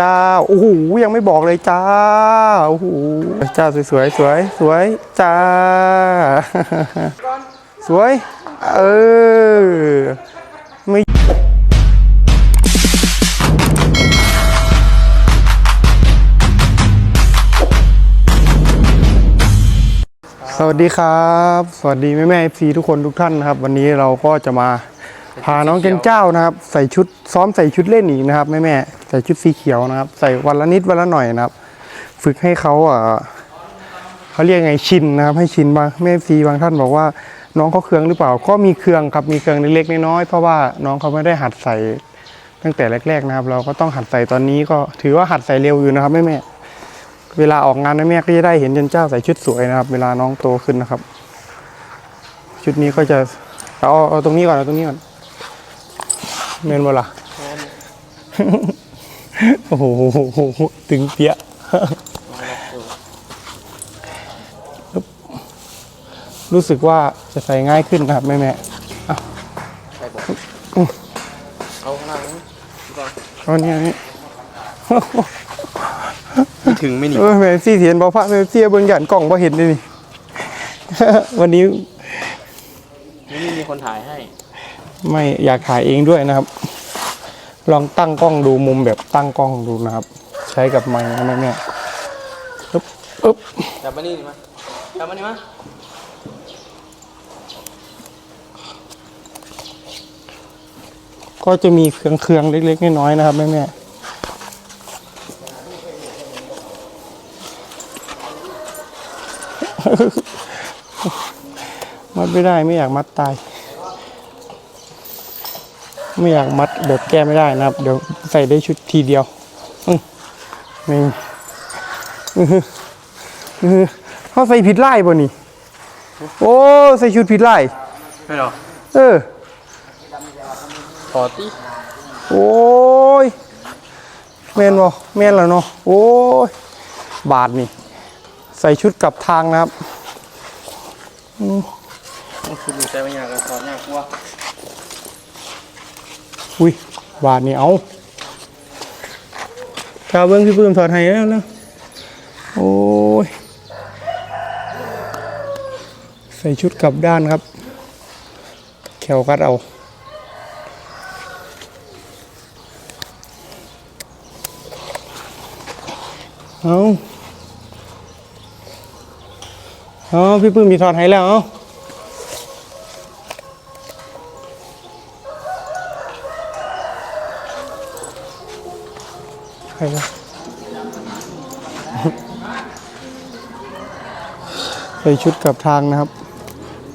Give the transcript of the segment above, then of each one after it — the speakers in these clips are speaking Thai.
จ้าโอ้โหยังไม่บอกเลยจ้าโอ้โหจ้าสวยสวยสวยสวยจ้า สวย เออไม่สวัสดีครับ สวัสดีแม่แม่ซีทุกคนทุกท่านนะครับ วันนี้เราก็จะมา พาน้องเจนเจ้านะครับ ใส่ชุดซ้อมใส่ชุดเล่นอีกนะครับแม่แม่ใส่ชุดสีเขียวนะครับ ใส่วันละนิดวันละหน่อยนะครับ ฝึกให้เขาอะเขาเรียกไงชินนะครับ ให้ชินบางแม่ซีบางท่านบอกว่าน้องเขาเครืองหรือเปล่า ก็มีเครืองครับมีเครืองเล็กๆน้อยๆเพราะว่าน้องเขาไม่ได้หัดใส่ตั้งแต่แรก ๆนะครับ เราก็ต้องหัดใส่ตอนนี้ก็ถือว่าหัดใส่เร็วอยู่นะครับแม่แม่เวลาออกงานแม่แม่ก็จะได้เห็นเจนเจ้าใส่ชุดสวยนะครับ เวลาน้องโตขึ้นนะครับ ชุดนี้ก็จะเอาเอาตรงนี้ก่อนเอาตรงนี้ก่อน เมนบ่ล่ะโอ้โหตึงเปี้ยะรู้สึกว่าจะใส่ง่ายขึ้นนะครับแม่แม่ใส่บอกเอาข้างล่างนี้ก่อนๆเอาเนี่ยนี่ไม่ถึงไม่หนีเออแม่ซี่เห็นบอกพระแม่ซี่เบิ่งหยันกล่องบ่เห็นเลยนี่วันนี้นี่ไม่มีคนถ่ายให้ ไม่อยากถ่ายเองด้วยนะครับ ลองตั้งกล้องดูมุมแบบตั้งกล้องดูนะครับ ใช้กับไม้นะแม่แม่อึ๊บอึ๊บจับมานี่ดิมาจับมานี่มาก็จะมีเครื่องเครื่องๆเล็ก ๆ น้อยๆนะครับแม่แม่มัดไม่ได้ไม่อยากมัดตาย ไม่อยากมัดแบบแก้ไม่ได้นะครับ เดี๋ยวใส่ได้ชุดทีเดียวอื้อนี่อื้อหืออื้อหือเขาใส่ผิดไล่บ่นี่ โอ้ใส่ชุดผิดไล่ไม่หรอเออถอดติโอ้ยแม่นบ่แม่นแล้วเนาะโอ้ยบาทนี่ ใส่ชุดกลับทางนะครับมันคือดูใจไม่ยากเลยถอดยากกว่า อุ้ยบาทนี่เอาชาวเบิ้งพี่ปื้มถอดให้แล้วนะโอ้ย ใส่ชุดกลับด้านครับ แขวกัดเอาเอาเอาพี่ปื้มมีถอดให้แล้วเอา รวะใส่ชุดกลับทางนะครับ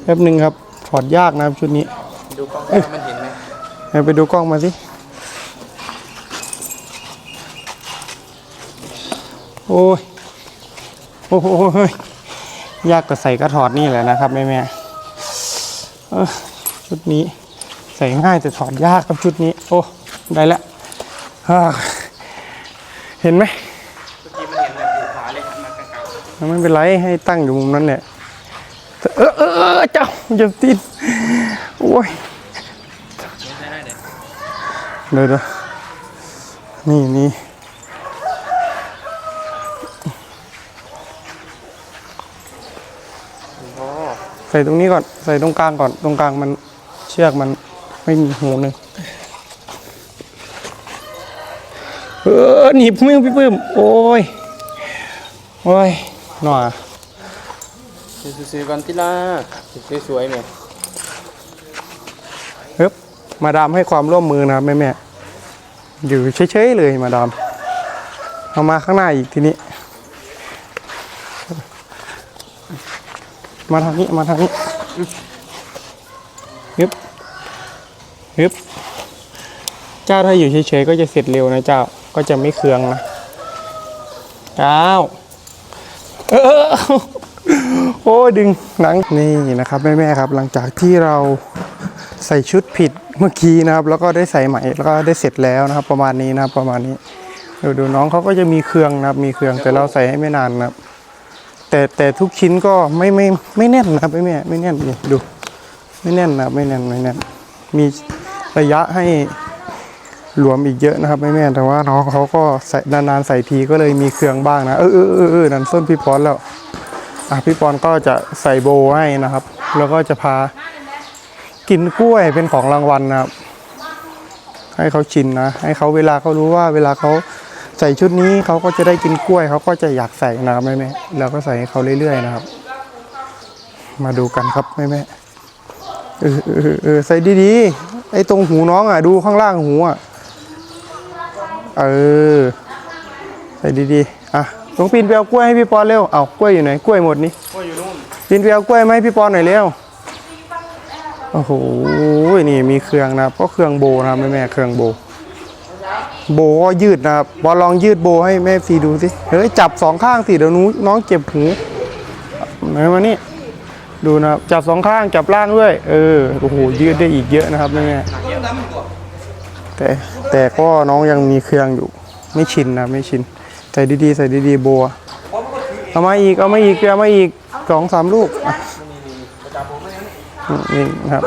แป๊บหนึ่งครับถอดยากนะครับชุดนี้ ดูกล้องว่ามันเห็นไหมไหนไปดูกล้องมาสิ โอ้ย โอ้โหยากก็ใส่กระถอดนี่แหละนะครับแม่แม่ๆเอ้อชุดนี้ ใส่ง่ายแต่ถอดยากครับชุดนี้ โอ้ ได้แล้วอ่า เห็นไหมเมื่อกี้มันเห็นแบบอยู่ขวาเลยมากลางไม่เป็นไรให้ตั้งอยู่มุมนั้นแหละเออเออเออเจ้าอย่าติดโอ้ยๆไม่ได้เลยเดี๋ยวเดี๋ยวนี่นี่อ๋อใส่ตรงนี้ก่อน ใส่ตรงกลางก่อน ตรงกลางมันเชือกมันไม่มีหูหนึ่งเออ หนีบมือพี่ปื้มโอ้ย โอ้ยหน่อยซื้อๆก่อนที่ละสวยๆเนี่ยเฮ้บมาดามให้ความร่วมมือนะครับแม่แม่อยู่เฉยๆเลยมาดามเอามาข้างหน้าอีกทีนี้ มาทางนี้ มาทางนี้ฮึบฮึบเจ้าถ้าอยู่เฉยๆก็จะเสร็จเร็วนะเจ้า ก็จะไม่เคืองนะเจ้าวเออโอ้ยดึงหนังนี่นะครับแม่ๆครับ หลังจากที่เราใส่ชุดผิดเมื่อกี้นะครับ แล้วก็ได้ใส่ใหม่แล้วก็ได้เสร็จแล้วนะครับ ประมาณนี้นะครับประมาณนี้ดูดูน้องเขาก็จะมีเครื่องนะครับ มีเครื่องแต่เราใส่ให้ไม่นานนะครับ แต่แต่ทุกชิ้นก็ไม่ไม่ไม่แน่นนะครับไม่แม่ไม่แน่นนี่ดู ไม่แน่นนะครับไม่แน่นไม่แน่น มีระยะให้ รวมอีกเยอะนะครับแม่แม่ๆแต่ว่าน้องเขาก็ใส่นานๆใส่ทีก็เลยมีเครื่องบ้างนะเออเออเออเออนั่นส้นพี่ปอนแล้วอะพี่ปอนก็จะใส่โบให้นะครับ แล้วก็จะพากินกล้วยเป็นของรางวัลนะครับ ให้เขาชินนะให้เขาเวลาเขารู้ว่าเวลาเขาใส่ชุดนี้เขาก็จะได้กินกล้วยเขาก็จะอยากใส่นะครับแม่แม่ๆแล้วก็ใส่ให้เขาเรื่อยๆนะครับ มาดูกันครับแม่แม่เออเออเออใส่ดีๆไอ้ตรงหูน้องอะดูข้างล่างหูอะ เออ ใส่ดีๆ อะตรงปีนไปเอากล้วยให้พี่ปอนเร็ว เอากล้วยอยู่ไหน กล้วยหมดนี่ก็อยู่นู่น ปีนไปเอากล้วยไหมาให้พี่ปอนหน่อยเร็ว โอ้โห นี่มีเครื่องนะครับ ก็เครื่องโบนะครับแม่แม่ๆเครื่องโบ โบก็ยืดนะครับบอลลองยืดโบให้แม่ฟีดูสิ เฮ้ยจับสองข้างสิเดี๋ยวหนูน้องเจ็บหูไหนมานี่ ดูนะครับจับสองข้างจับล่างด้วย เออ โอ้โหยืดได้อีกเยอะนะครับแม่ แต่แต่ก็น้องยังมีเครื่องอยู่ ไม่ชินนะไม่ชิน ใส่ดีๆ ใส่ดีๆบอะเอามาอีก เอามาอีกเอามาอีกสองสามลูกนี่นะครับ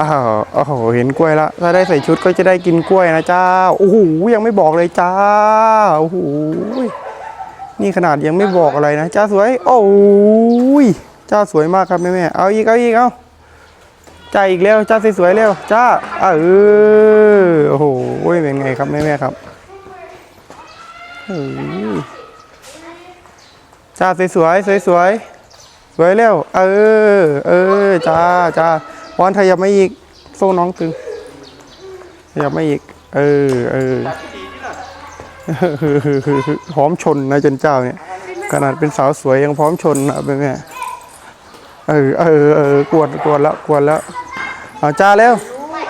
อ้าวโอ้โหเห็นกล้วยละถ้าได้ใส่ชุดก็จะได้กินกล้วยนะเจ้าโอ้โหยังไม่บอกเลยจ้าโอ้โหนี่ขนาดยังไม่บอกอะไรนะจ้าสวย โอ้ยจ้าสวยมากครับแม่แม่เอาอีกเอาอีกเอา จ้าอีกแล้วจ้าสวยๆเร็วจ้าเออโอ้โหเป็นไงครับแม่แม่ๆครับเฮ้ยจ้าสวยๆสวยๆสวยเร็วเออเออจ้าจ้าบอลขยับมาอีกโซ่น้องตึงขยับมาอีก เออเออพร้อมชนนะจนเจ้าเนี่ย ขนาดเป็นสาวสวยยังพร้อมชนนะแม่แม่ เออเออเออกวนกวนแล้วกวนแล้วเอาจ้าเร็ว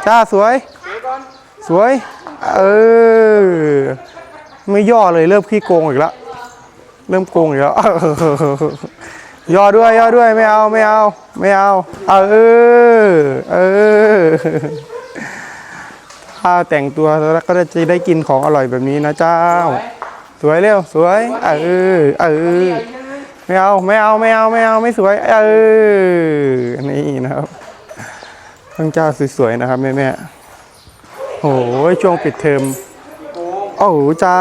จ้าสวย สวย เออ ไม่ย่อเลยเริ่มขี้โกงอีกแล้วเริ่มโกงอีกแล้วย่อด้วยย่อด้วยไม่เอาไม่เอาไม่เอา เออเออถ้าแต่งตัวแล้วก็จะได้กินของอร่อยแบบนี้นะเจ้า สวยเร็วสวย เออเออ ไม่เอาไม่เอาไม่เอาไม่เอาไม่สวย เออนี่นะครับทั้งเจ้าสวยๆนะครับแม่แม่โอ้ยช่วงปิดเทอมโอ้โหจ้า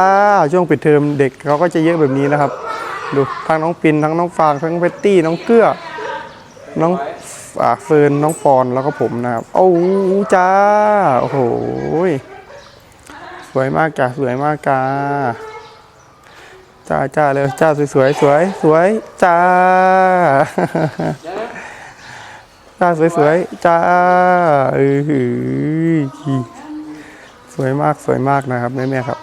ช่วงปิดเทอมเด็กเขาก็จะเยอะแบบนี้นะครับ ดูทั้งน้องปินทั้งน้องฟางทั้งเบตตี้น้องเกื้อน้องอเฟิร์นน้องปอนแล้วก็ผมนะครับโอ้จ้าโอ้โหสวยมากจ้าสวยมากจ้า จ้าจ้าเลยจ้าสวยสวยสวยสวยจ้าจ้าสวยสวยจ้าเออหือสวยมากสวยมากนะครับแม่แม่ๆครับ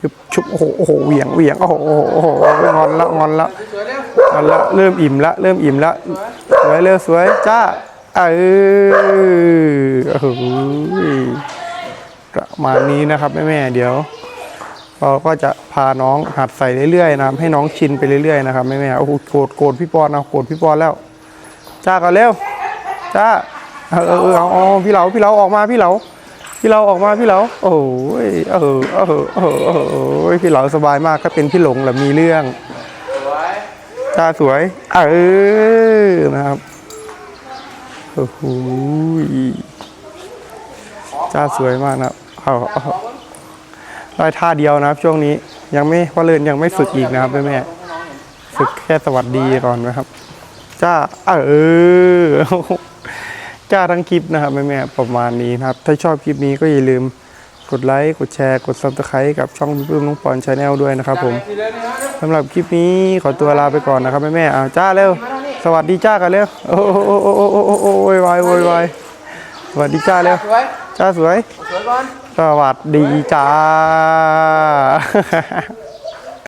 ชุบชุบโอ้โหโอ้โหเหวี่ยงเหวี่ยงโอ้โหโอ้โหโอ้โหงอนละงอนละสวยเร็วงอนละเริ่มอิ่มละเริ่มอิ่มละสวยเร็วสวยจ้าเออโอ้โหประมาณนี้นะครับแม่แม่ๆเดี๋ยว เราก็จะพาน้องหัดใส่เรื่อยๆนะครับให้น้องชินไปเรื่อยๆนะครับแม่แม่ๆโอ้โหโกรธโกรธพี่ปอนเอาโกรธพี่ปอนแล้ว จ้ากันเร็ว จ้า เออเออเออเอาเอาพี่เหลาพี่เหลาออกมาพี่เหลาพี่เราออกมาพี่เราโอ้ยเออเออเออเออเออพี่เราสบายมากก็เป็นพี่หลงแหละมีเรื่องสวยตาสวยเออนะครับโอ้โหจ้าสวยมากนะครับเอาเอา ได้ท่าเดียวนะครับ ช่วงนี้ยังไม่พ่อเลินยังไม่ฝึกอีกนะครับแม่แม่ๆฝึกแค่สวัสดีก่อนนะครับจ้าเออจ้าทั้งคลิปนะครับแม่ๆประมาณนี้นะครับ ถ้าชอบคลิปนี้ก็อย่าลืมกดไลค์ กดแชร์ กดซับสไครต์กับช่องพี่ปื้มน้องปอนชาแนลด้วยนะครับผมสำหรับคลิปนี้ขอตัวลาไปก่อนนะครับแม่ๆอ้าจ้าเร็ว สวัสดีจ้ากันเร็ว โอ้โอ้โอ้โอ้โอ้โอ้โอ้ยวายโวยวายสวัสดีจ้าเร็ว จ้าสวยสวยก่อน สวัสดีจ้า